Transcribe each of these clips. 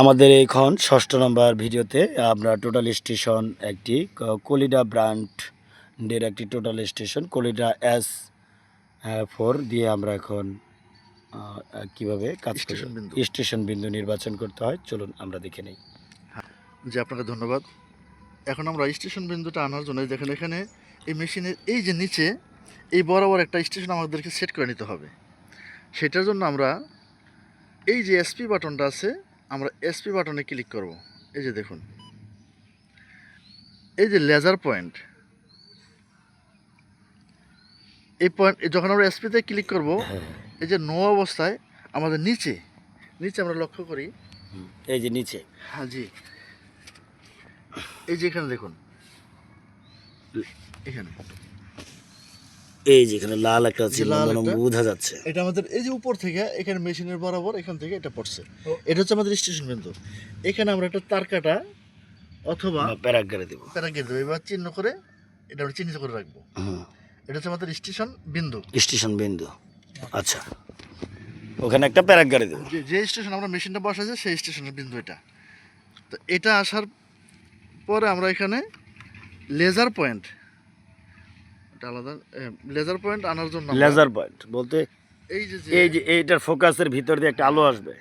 আমাদের এইখন ষষ্ঠ নম্বর ভিডিওতে আমরা টোটাল স্টেশন একটি কলিডা ব্র্যান্ডের একটি total station Kolida S four দিয়ে আমরা এখন কীভাবে কাজ করি? স্টেশন বিন্দু। স্টেশন বিন্দু নির্বাচন করতে হয়। চলুন আমরা দেখে নেই। যে আপনাকে ধন্যবাদ। এখন আমরা স্টেশন বিন্দুটা আনার জন্য দেখেন এখানে এই মেশিনের এই যে নিচে এই বরাবর একটা স্টেশন আমাদেরকে সেট করে নিতে হবে। সেটার জন্য আমরা এই যে এসপি বাটনটা আছে আমরা এসপি বাটনে ক্লিক করব। এই যে দেখুন। এই যে লেজার পয়েন্ট এই পয়েন্ট যখন আমরা এসপিতে ক্লিক করব এই যে নো অবস্থায় আমাদের নিচে নিচে আমরা লক্ষ্য করি। এই যে নিচে। হ্যাঁ জি। এই যে এখানে দেখুন। এখানে। এই যেখানে লাল একটা মনে বোঝা যাচ্ছে। এটা আমাদের এই যে উপর থেকে এখানে মেশিনের বরাবর এখান থেকে এটা পড়ছে। এটা হচ্ছে আমাদের স্টেশন বিন্দু। এখানে আমরা একটা তার কাটা অথবা প্যারাগ্রাফে দেবো। প্যারাগেট দেবো। এবার চিহ্ন করে এটা আমরা চিহ্নিত করে রাখব। এটা হচ্ছে আমাদের স্টেশন বিন্দু। স্টেশন বিন্দু। আচ্ছা। ওখানে একটা প্যারাগ্রাফে দেবো। যে যে স্টেশন আমরা মেশিনটা বসাইছে সেই স্টেশনের বিন্দু এটা। তো এটা আসার পরে আমরা এখানে লেজার পয়েন্ট আলাদা লেজার পয়েন্ট আনার জন্য লেজার পয়েন্ট বলতে এই যে এই যে এইটার ফোকাসের ভিতর দিয়ে একটা আলো আসবে।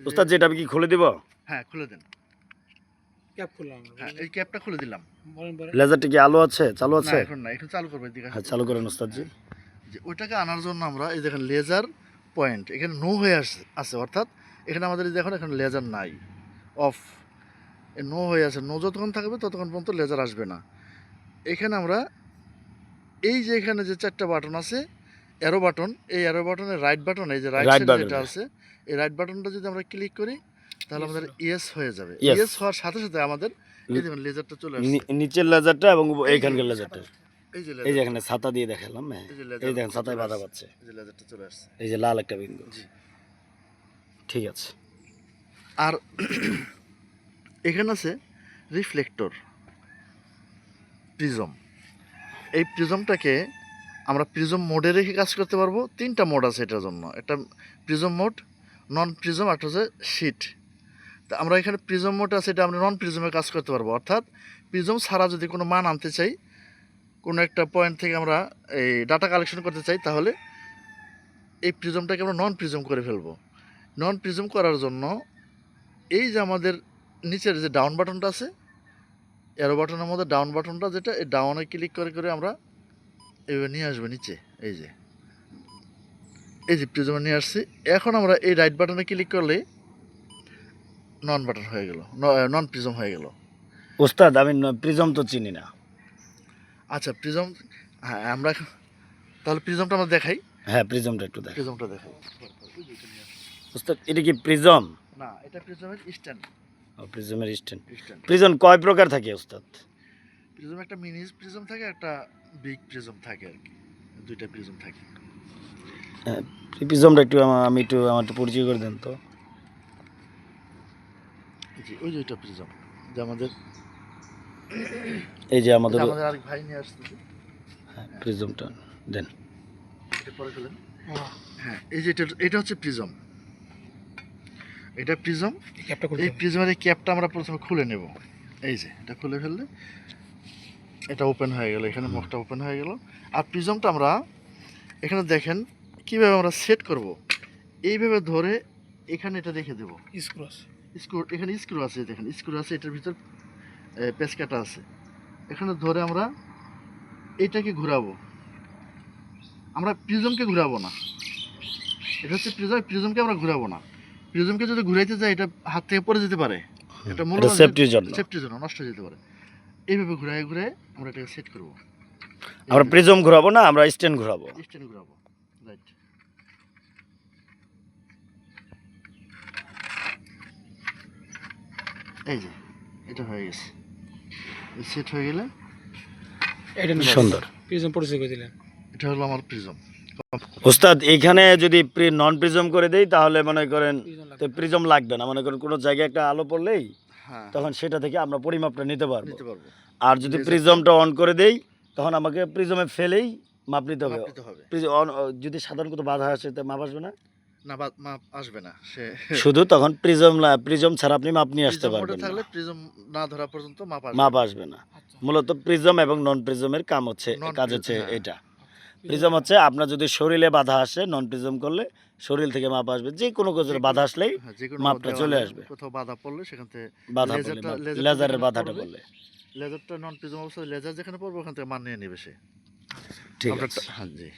ওস্তাদ যেটা আমি কি খুলে দিব? হ্যাঁ খুলে দেন। ক্যাপ খুললাম হ্যাঁ এই ক্যাপটা খুলে দিলাম। লেজারটা কি আলো আছে? চালু আছে? এখন না এখন চালু করবে হ্যাঁ চালু করেন ওস্তাদজি যে ওইটাকে আনার জন্য আমরা এই দেখেন লেজার পয়েন্ট এখানে নো হয়ে আসছে আছে অর্থাৎ এখানে আমাদের দেখুন এখানে লেজার নাই অফ নো হয়ে আছে নো যতক্ষণ থাকবে ততক্ষণ পর্যন্ত লেজার আসবে না। এখানে আমরা এই যে এখানে যে চারটা বাটন আছে অ্যারো বাটন এই অ্যারো বাটনের রাইট বাটন এই যে রাইট সাইডে যেটা। আছে এই রাইট বাটনটা যদি আমরা ক্লিক করি তাহলে আমাদের ইয়েস হয়ে যাবে। ইয়েস হওয়ার সাথে সাথে আমাদের এই দেখুন লেজারটা চলে আসছে। নিচের লেজারটা এবং এই এইখানকার লেজারটা এই যে এই যে এখানে ছাতা দিয়ে দেখালাম হ্যাঁ। এই দেখেন ছাতায় বাধা পাচ্ছে। এই যে লেজারটা চলে আসছে। এই যে লাল একটা বিন্দু। জি। ঠিক আছে। আর এখানে আছে রিফ্লেক্টর প্রিজম এই প্রিজমটাকে আমরা প্রিজম মোডে রেখে কাজ করতে পারব। তিনটা মোড আছে এটার জন্য। একটা প্রিজম মোড, নন প্রিজম, একটা হচ্ছে শিট। তা আমরা এখানে প্রিজম মোড আছে, এটা আমরা নন প্রিজমে কাজ করতে পারব। অর্থাৎ প্রিজম ছাড়া যদি কোনো মান আনতে চাই, কোনো একটা পয়েন্ট থেকে আমরা এই ডাটা কালেকশন করতে চাই, তাহলে এই প্রিজমটাকে আমরা নন প্রিজম করে ফেলব। নন প্রিজম করার জন্য এই যে আমাদের নিচের যে ডাউন বাটনটা আছে এরো বাটনের মধ্যে ডাউন বাটনটা যেটা এই ডাউনে ক্লিক করে করে আমরা এইভাবে নিয়ে আসব নিচে এই যে। এই যে প্রিজমে নিয়ে আসছি। এখন আমরা এই রাইট বাটনে ক্লিক করলে নন বাটন হয়ে গেল নন প্রিজম হয়ে গেল। ওস্তাদ আমি প্রিজম তো চিনি না। আচ্ছা প্রিজম হ্যাঁ আমরা তাহলে প্রিজমটা আমরা দেখাই। হ্যাঁ প্রিজমটা একটু দেখ প্রিজমটা দেখাই। ওস্তাদ এটা কি প্রিজম না এটা প্রিজমের স্ট্যান্ড প্রিজমের স্ট্যান্ড প্রিজম কয় প্রকার থাকে ওস্তাদ? প্রিজম একটা মিনি প্রিজম থাকে একটা বিগ প্রিজম থাকে আর কি। দুইটা প্রিজম থাকে। প্রিজমটা একটু আমি একটু আমার একটু পরিচয় করে দেন তো। জি ওই যে ওইটা প্রিজম যে আমাদের এই যে আমাদের আমাদের আরেক ভাই নিয়ে আসতেছে। প্রিজমটা দেন। এটা পরে ফেলেন হ্যাঁ এই যে এটা এটা হচ্ছে প্রিজম এটা প্রিজম। এই প্রিজমের এই ক্যাপটা আমরা প্রথমে খুলে নেব। এই যে এটা খুলে ফেললে এটা ওপেন হয়ে গেল এখানে মুখটা ওপেন হয়ে গেল। আর প্রিজমটা আমরা এখানে দেখেন কীভাবে আমরা সেট করব। এইভাবে ধরে এখানে এটা রেখে দেবো। স্ক্রু আছে। স্ক্রু এখানে স্ক্রু আছে দেখেন স্ক্রু আছে এটার ভিতর পেসকাটা আছে। এখানে ধরে আমরা এটাকে ঘোরাবো। আমরা প্রিজমকে ঘোরাবো না। এটা হচ্ছে প্রিজম প্রিজমকে আমরা ঘোরাবো না। প্রিজমকে যদি ঘুরাইতে যায় এটা হাত থেকে পড়ে যেতে পারে। এটা মূলত সেফটির জন্য। সেফটির জন্য নষ্ট হয়ে যেতে পারে। এইভাবে ঘুরাই ঘুরে আমরা এটাকে সেট করব। আমরা প্রিজম ঘোরাবো না আমরা স্ট্যান্ড ঘোরাবো। স্ট্যান্ড ঘুরাবো। রাইট এই যে এটা হয়ে গেছে। সেট হয়ে গেলে এটা সুন্দর। প্রিজম পরিচয় করে দিলেন। এটা হলো আমার প্রিজম। ওস্তাদ এখানে যদি নন প্রিজম করে দেই তাহলে মনে করেন প্রিজম লাগবে। না। মনে করেন কোনো জায়গায় একটা আলো পড়লেই হ্যাঁ। তখন সেটা থেকে আমরা পরিমাপটা নিতে পারব। আর যদি প্রিজমটা অন করে দেই তখন আমাকে প্রিজমে ফেলেই মাপ নিতে হবে। যদি সাধারণ কোনো বাধা আসে তো মাপ আসবে না? না মাপ আসবে না। সে শুধু তখন প্রিজম প্রিজম ছাড়া আপনি মাপ নিয়ে আসতে পারবেন থাকলে প্রিজম না ধরা পর্যন্ত মাপ আসবে মাপ আসবে না। আচ্ছা। মূলত প্রিজম এবং নন প্রিজমের কাম হচ্ছে কাজ হচ্ছে হ্যাঁ। এটা। প্রিজম হচ্ছে আপনার যদি শরীরে বাধা আসে নন প্রিজম করলে শরীর থেকে মাপ আসবে। যে কোনো কিছুর বাধা আসলেই হ্যাঁ, মাপটা চলে আসবে। কোথাও বাধা পড়লে সেখান থেকে বাধা পড়লে লেজারের বাধাটা পড়লে লেজারটা নন প্রিজম অবস্থায় লেজার যেখানে পড়বে ওখান থেকে মান নিয়ে নেবে সে। ঠিক আছে। হ্যাঁ জি।